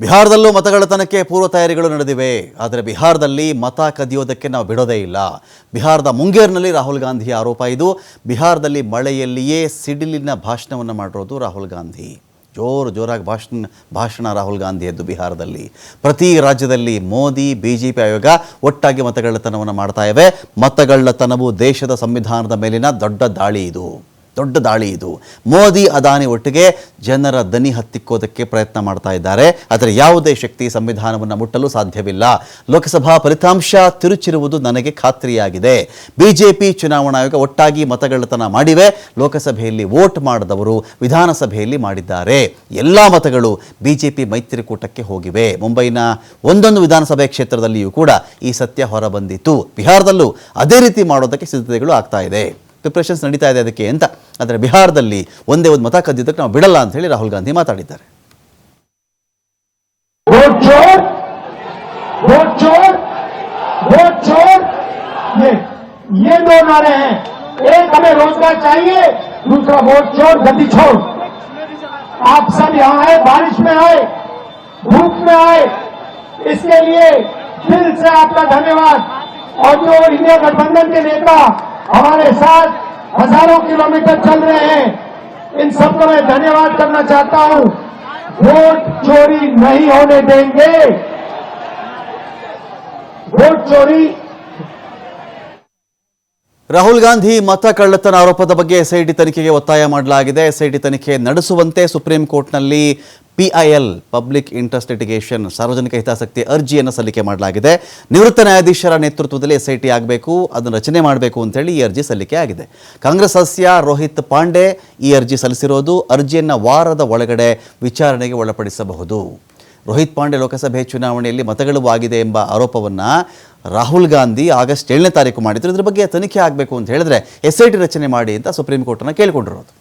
ಬಿಹಾರದಲ್ಲೂ ಮತಗಳತನಕ್ಕೆ ಪೂರ್ವ ತಯಾರಿಗಳು ನಡೆದಿವೆ. ಆದರೆ ಬಿಹಾರದಲ್ಲಿ ಮತ ಕದಿಯೋದಕ್ಕೆ ನಾವು ಬಿಡೋದೇ ಇಲ್ಲ. ಬಿಹಾರದ ಮುಂಗೇರ್ನಲ್ಲಿ ರಾಹುಲ್ ಗಾಂಧಿಯ ಆರೋಪ ಇದು. ಬಿಹಾರದಲ್ಲಿ ಮಳೆಯಲ್ಲಿಯೇ ಸಿಡಿಲಿನ ಭಾಷಣವನ್ನು ಮಾಡಿರೋದು ರಾಹುಲ್ ಗಾಂಧಿ. ಜೋರು ಜೋರಾಗಿ ಭಾಷಣ ಭಾಷಣ ರಾಹುಲ್ ಗಾಂಧಿಯದ್ದು ಬಿಹಾರದಲ್ಲಿ. ಪ್ರತಿ ರಾಜ್ಯದಲ್ಲಿ ಮೋದಿ ಬಿ ಜೆ ಪಿ ಆಯೋಗ ಒಟ್ಟಾಗಿ ಮತಗಳ್ಳತನವನ್ನು ಮಾಡ್ತಾ ಇವೆ. ಮತಗಳ್ಳತನವು ದೇಶದ ಸಂವಿಧಾನದ ಮೇಲಿನ ದೊಡ್ಡ ದಾಳಿ ಇದು. ದೊಡ್ಡ ದಾಳಿ ಇದು. ಮೋದಿ, ಅದಾನಿ ಒಟ್ಟಿಗೆ ಜನರ ದನಿ ಹತ್ತಿಕ್ಕೋದಕ್ಕೆ ಪ್ರಯತ್ನ ಮಾಡ್ತಾ ಇದ್ದಾರೆ. ಆದರೆ ಯಾವುದೇ ಶಕ್ತಿ ಸಂವಿಧಾನವನ್ನು ಮುಟ್ಟಲು ಸಾಧ್ಯವಿಲ್ಲ. ಲೋಕಸಭಾ ಫಲಿತಾಂಶ ತಿರುಚಿರುವುದು ನನಗೆ ಖಾತ್ರಿಯಾಗಿದೆ. ಬಿಜೆಪಿ ಚುನಾವಣಾ ಆಯೋಗ ಒಟ್ಟಾಗಿ ಮತಗಳತನ ಮಾಡಿವೆ. ಲೋಕಸಭೆಯಲ್ಲಿ ವೋಟ್ ಮಾಡದವರು ವಿಧಾನಸಭೆಯಲ್ಲಿ ಮಾಡಿದ್ದಾರೆ. ಎಲ್ಲ ಮತಗಳು ಬಿಜೆಪಿ ಮೈತ್ರಿಕೂಟಕ್ಕೆ ಹೋಗಿವೆ. ಮುಂಬೈನ ಒಂದೊಂದು ವಿಧಾನಸಭೆ ಕ್ಷೇತ್ರದಲ್ಲಿಯೂ ಕೂಡ ಈ ಸತ್ಯ ಹೊರಬಂದಿತು ಬಿಹಾರದಲ್ಲೂ ಅದೇ ರೀತಿ ಮಾಡೋದಕ್ಕೆ ಸಿದ್ಧತೆಗಳು ಆಗ್ತಾ ಇದೆ. ಪ್ರಿಪ್ರೇಷನ್ಸ್ ನಡೀತಾ ಇದೆ ಅದಕ್ಕೆ ಅಂತ ಆದರೆ ಬಿಹಾರದಲ್ಲಿ ಒಂದೇ ಒಂದು ಮತ ಕದ್ದಿದ್ದಕ್ಕೆ ನಾವು ಬಿಡಲ್ಲ ಅಂತ ಹೇಳಿ ರಾಹುಲ್ ಗಾಂಧಿ ಮಾತಾಡಿದ್ದಾರೆ वोट चोर वोट चोर वोट चोर ये ये दो नारे हैं एक हमें रोजगार चाहिए दूसरा वोट चोर गति छोड़ आप सब यहाँ आए बारिश में आए धूप में आए इसके लिए दिल से आपका धन्यवाद और जो इंडिया गठबंधन के नेता हमारे साथ हज़ारों किलोमीटर चल रहे हैं। इन सबको मैं धन्यवाद करना चाहता हूँ। वोट चोरी नहीं होने देंगे। वोट चोरी ರಾಹುಲ್ ಗಾಂಧಿ ಮತ ಕಳ್ಳತನ ಆರೋಪದ ಬಗ್ಗೆ ಎಸ್ಐಟಿ ತನಿಖೆಗೆ ಒತ್ತಾಯ ಮಾಡಲಾಗಿದೆ. ಎಸ್ಐಟಿ ತನಿಖೆ ನಡೆಸುವಂತೆ ಸುಪ್ರೀಂ ಕೋರ್ಟ್ನಲ್ಲಿ ಪಿಐಎಲ್, ಪಬ್ಲಿಕ್ ಇಂಟ್ರೆಸ್ಟ್ ಲಿಟಿಗೇಷನ್, ಸಾರ್ವಜನಿಕ ಹಿತಾಸಕ್ತಿ ಅರ್ಜಿಯನ್ನು ಸಲ್ಲಿಕೆ ಮಾಡಲಾಗಿದೆ. ನಿವೃತ್ತ ನ್ಯಾಯಾಧೀಶರ ನೇತೃತ್ವದಲ್ಲಿ ಎಸ್ಐಟಿ ಆಗಬೇಕು, ಅದನ್ನು ರಚನೆ ಮಾಡಬೇಕು ಅಂತೇಳಿ ಈ ಅರ್ಜಿ ಸಲ್ಲಿಕೆ ಆಗಿದೆ. ಕಾಂಗ್ರೆಸ್ ಸದಸ್ಯ ರೋಹಿತ್ ಪಾಂಡೆ ಈ ಅರ್ಜಿ ಸಲ್ಲಿಸಿರೋದು ಅರ್ಜಿಯನ್ನು ವಾರದ ಒಳಗಡೆ ವಿಚಾರಣೆಗೆ ಒಳಪಡಿಸಬಹುದು. ರೋಹಿತ್ ಪಾಂಡೆ ಲೋಕಸಭೆ ಚುನಾವಣೆಯಲ್ಲಿ ಮತಗಳು ಆಗಿದೆ ಎಂಬ ಆರೋಪವನ್ನು ರಾಹುಲ್ ಗಾಂಧಿ ಆಗಸ್ಟ್ ಏಳನೇ ತಾರೀಕು ಮಾಡಿದ್ರು. ಇದ್ರ ಬಗ್ಗೆ ತನಿಖೆ ಆಗಬೇಕು ಅಂತ ಹೇಳಿದ್ರೆ ಎಸ್ ಐ ಟಿ ರಚನೆ ಮಾಡಿ ಅಂತ ಸುಪ್ರೀಂ ಕೋರ್ಟನ್ನು ಕೇಳಿಕೊಂಡಿರೋದು.